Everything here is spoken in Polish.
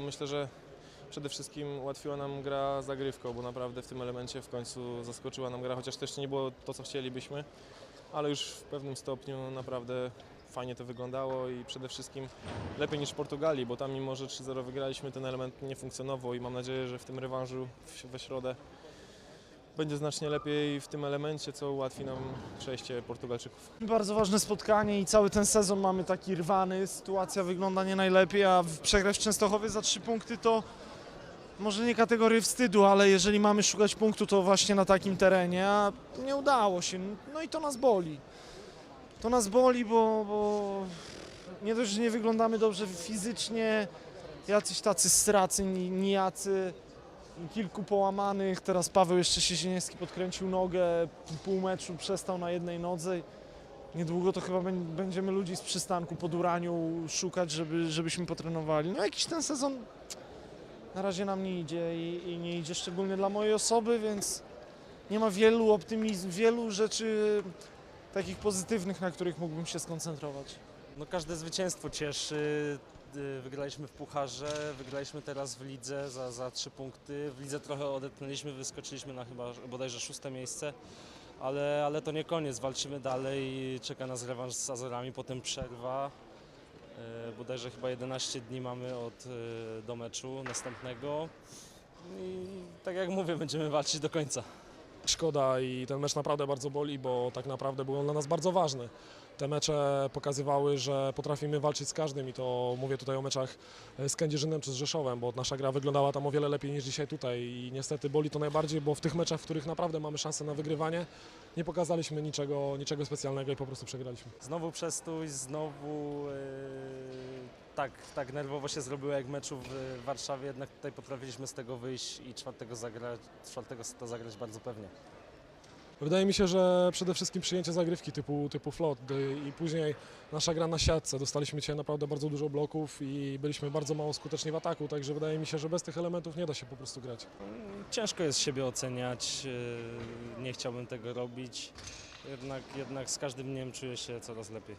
Myślę, że przede wszystkim ułatwiła nam gra zagrywką, bo naprawdę w tym elemencie w końcu zaskoczyła nam gra, chociaż też nie było to, co chcielibyśmy, ale już w pewnym stopniu naprawdę fajnie to wyglądało i przede wszystkim lepiej niż w Portugalii, bo tam mimo, że 3-0 wygraliśmy, ten element nie funkcjonował i mam nadzieję, że w tym rewanżu we środę będzie znacznie lepiej w tym elemencie, co ułatwi nam przejście Portugalczyków. Bardzo ważne spotkanie i cały ten sezon mamy taki rwany, sytuacja wygląda nie najlepiej, a przegrać w Częstochowie za trzy punkty to może nie kategorii wstydu, ale jeżeli mamy szukać punktu, to właśnie na takim terenie, a nie udało się. No i to nas boli. To nas boli, bo, bo nie dość, że nie wyglądamy dobrze fizycznie, jacyś tacy stracy, ni- nijacy, kilku połamanych, teraz Paweł jeszcze Siezieniewski podkręcił nogę, pół meczu przestał na jednej nodze. Niedługo to chyba bę- będziemy ludzi z przystanku pod Uraniu szukać, żeby, żebyśmy potrenowali. No jakiś ten sezon na razie nam nie idzie i, i nie idzie szczególnie dla mojej osoby, więc nie ma wielu optymizm, wielu rzeczy takich pozytywnych, na których mógłbym się skoncentrować. No każde zwycięstwo cieszy. Wygraliśmy w Pucharze, wygraliśmy teraz w lidze za, za trzy punkty. W lidze trochę odetchnęliśmy, wyskoczyliśmy na chyba bodajże szóste miejsce, ale, ale to nie koniec. Walczymy dalej, czeka nas rewanż z Azorami, potem przerwa. Y, Bodajże chyba 11 dni mamy od, y, do meczu następnego. I tak jak mówię, będziemy walczyć do końca. Szkoda i ten mecz naprawdę bardzo boli, bo tak naprawdę był on dla nas bardzo ważny. Te mecze pokazywały, że potrafimy walczyć z każdym i to mówię tutaj o meczach z Kędzierzynem czy z Rzeszowem, bo nasza gra wyglądała tam o wiele lepiej niż dzisiaj tutaj i niestety boli to najbardziej, bo w tych meczach, w których naprawdę mamy szansę na wygrywanie, nie pokazaliśmy niczego, niczego specjalnego i po prostu przegraliśmy. Znowu przestój, znowu e, tak, tak nerwowo się zrobiło jak meczu w Warszawie, jednak tutaj potrafiliśmy z tego wyjść i czwartego, zagrać, czwartego seta zagrać bardzo pewnie. Wydaje mi się, że przede wszystkim przyjęcie zagrywki typu, typu flot y, i później nasza gra na siatce. Dostaliśmy dzisiaj naprawdę bardzo dużo bloków i byliśmy bardzo mało skuteczni w ataku, także wydaje mi się, że bez tych elementów nie da się po prostu grać. Ciężko jest siebie oceniać, e, nie chciałbym tego robić, jednak, jednak z każdym dniem czuję się coraz lepiej.